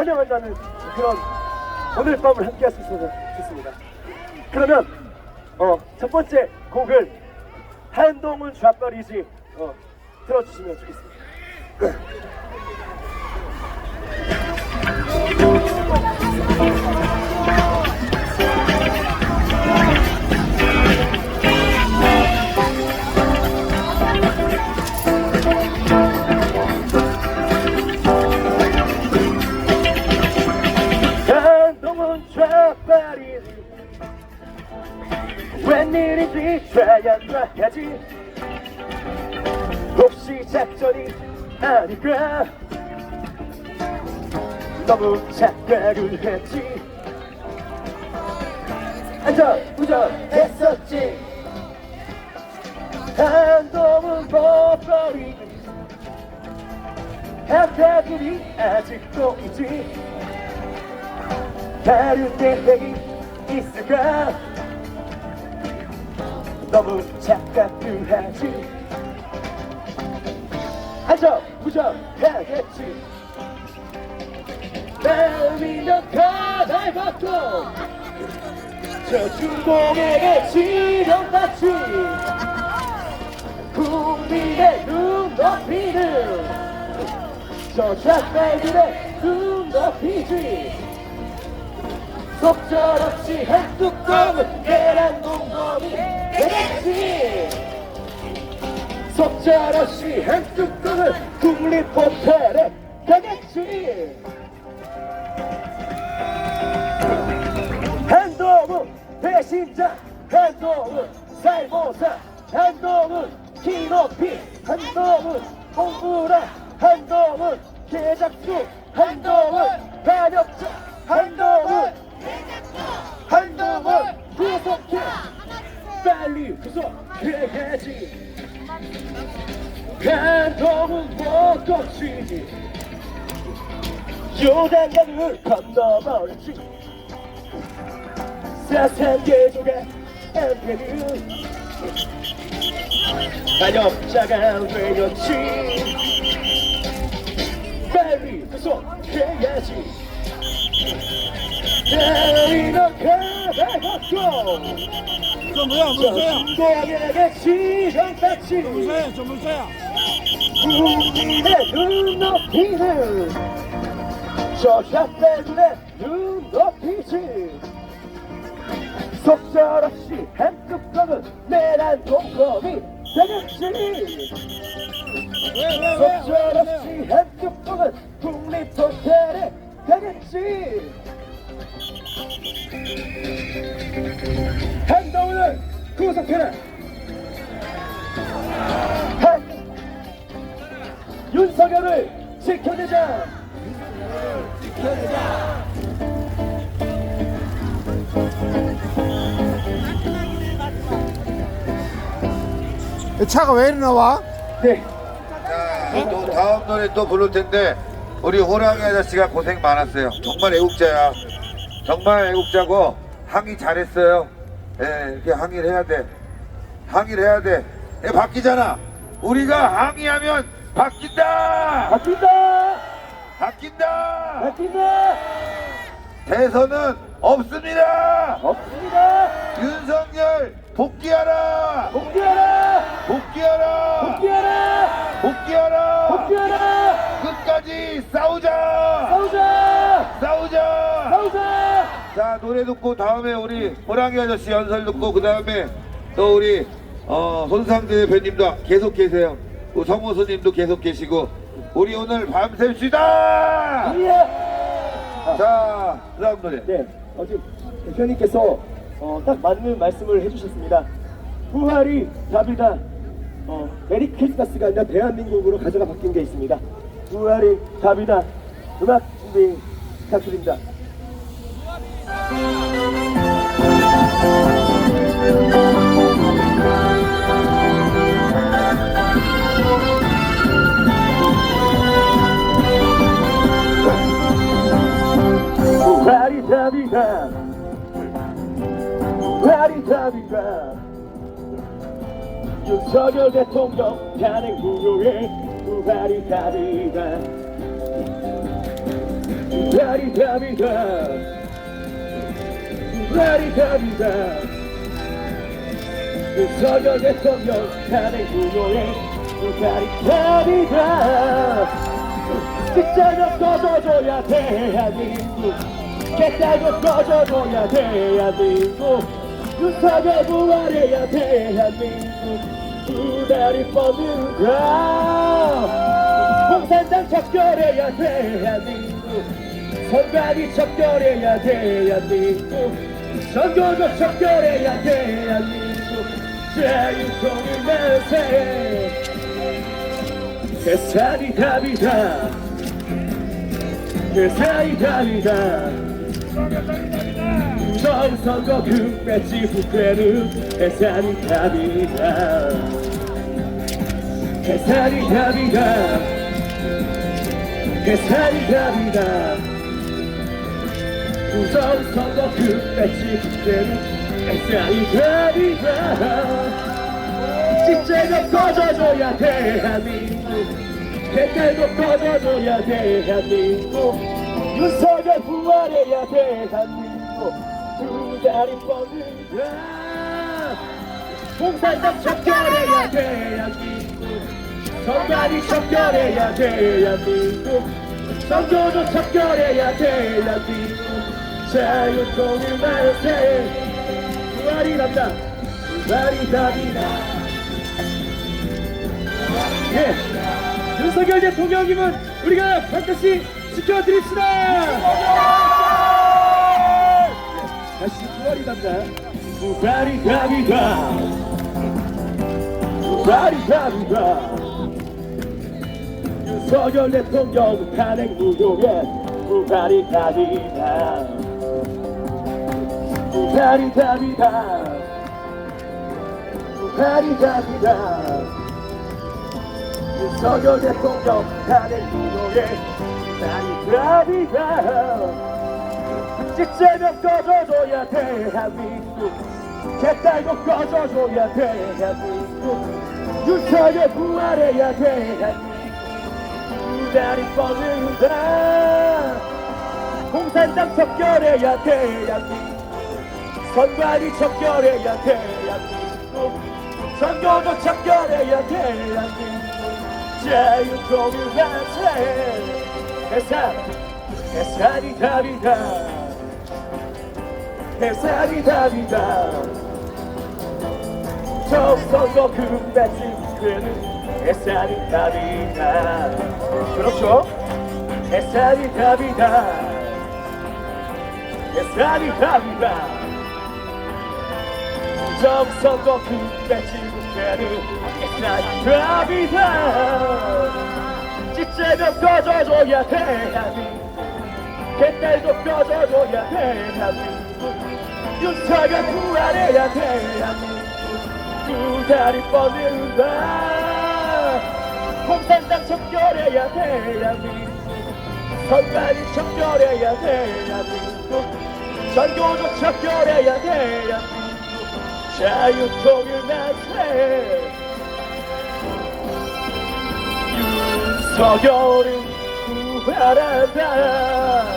환영한다는 그런 오늘 밤을 함께 할수 있어서 좋습니다. 그러면 어, 첫 번째 곡은 한동훈 좌빨이지 어, 들어주시면 좋겠습니다. 웬일인지 좌연좌하지. 혹시 작전이 아닐까. 너무 착각을 했지. 안전운전했었지. 한동훈 버버리. 한타들이 아직도 있지 다른 계획이 있을까? 너무 착각을 하지. 안전 무전하겠지. 날리면 가날 받고 저 주공에게 지령받지 국민의 눈 높이는 저 작가들의 눈 높이지 속절없이 한 뚜껑은 계란 공범이 되겠지. 속절없이 한 뚜껑은 국립 호텔에 가겠지. 한동훈 배신자 한동훈 살모사 한동훈 키높이 한동훈 공부라 한동훈 개작수 한동훈 반역자 한동훈 한동훈 구속해. 빨리 구속해야지. 한동훈 못 고치지 요단강을 건너버렸지. 사상계조가 안되는 반역자가 되었지. 빨리 구속해야지 너 가다갔고 저 뭐야 물소야 중고에게 지정받지 저 물소야 저 물소야 국민의 눈높이는 저 샷배들의 눈높이지. 속절없이 한 뚜껑은 내란 공범이 되겠지 한동훈을 구속해라 한 윤석열을 지켜내자 차가 왜 이리 나와? 네 자, 또 다음 노래 또 부를 텐데 우리 호랑이 아저씨가 고생 많았어요. 정말 애국자야. 정말 애국자고 항의 잘했어요. 예, 이렇게 항의를 해야 돼. 항의를 해야 돼. 예, 바뀌잖아. 우리가 항의하면 바뀐다. 바뀐다 바뀐다. 바뀐다 대선은 없습니다. 없습니다 윤석열 복귀하라. 복귀하라 복귀하라. 복귀하라 복귀하라. 복귀하라 끝까지 싸우자. 싸우자 싸우자. 싸우자 자 노래 듣고 다음에 우리 호랑이 아저씨 연설 듣고 그 다음에 또 우리 어, 손상대 대표님도 계속 계세요. 또 성호수님도 계속 계시고 우리 오늘 밤새시다. 예. 자 그다음 노래. 네, 어, 지금 대표님께서 어, 딱 맞는 말씀을 해주셨습니다. 부활이 답이다. 어, 메리 크리스마스가 아니라 대한민국으로 가져가 바뀐 게 있습니다. 부활이 답이다. 음악 준비 부탁드립니다. 부활이 답이다. 부활이 답이다. 윤석열 대통령 탄핵 후에 부활이 답이다. 부활이 답이다 부활이 답이다. 윤석열 대통령 탄핵 구호에 부활이 답이다. 직장을 꺼져줘야 대한민국 개딸도 꺼져줘야 대한민국 윤석열 부활해야 대한민국 부활이 뻗는다. 공산당 척결해야 대한민국 선관위 척결해야 대한민국 선교조 척결해야 대한민국 자유통일 만세. 세상이 답이다. 세상이 답이다. 정선거 금배지 후퇴는 세상이 답이다. 세상이 답이다. 세상이 답이다 정선거 금배지 후퇴는 세상이 답이다 진짜가 꺼져줘야 대한민국. 댓글도 꺼져줘야 대한민국. 윤석열 부활해야 대한민국. 두 다리 뻗는다 공산당 척결해야 대한민국. 선관위 척결해야 대한민국. 선교조 척결해야 대한민국 만세 부활이 난다 부활이 답이다 예. 윤석열 대통령님은 우리가 반드시 지켜드립시다. 예. 다시 부활이 답니다. 부활이 답이다. 부활이 답이다. 윤석열 대통령 탄핵 무효에 부활이 답이다. 부활이 답이다. 부활이 답이다. 윤석열 대통령 탄핵 무효에 나이 답이다. 직제면 꺼져줘야 대한민국 개딸고 꺼져줘야 대한민국 윤석열 부활해야 대한민국 두 다리 뻗는다. 공산당 척결해야 대한민국 선관위 척결해야 대한민국 선거도 척결해야 대한민국 자유통일 만세 해산 해산이 답이다 해산이 답이다 정선거 금배지 후퇴는 해산이 답이다 그렇죠 해산이 답이다 해산이 답이다 정선거 금배지 후퇴는 해산이 답이다! 찢으면 꺼져줘야 대한민국 개딸도 꺼져줘야 대한민국 윤석열 부활해야 대한민국 두 다리 뻗는다. 공산당 척결해야 대한민국 선관위 척결해야 대한민국 전교조 척결해야 대한민국 자유통일 만세 윤석열은 부활한다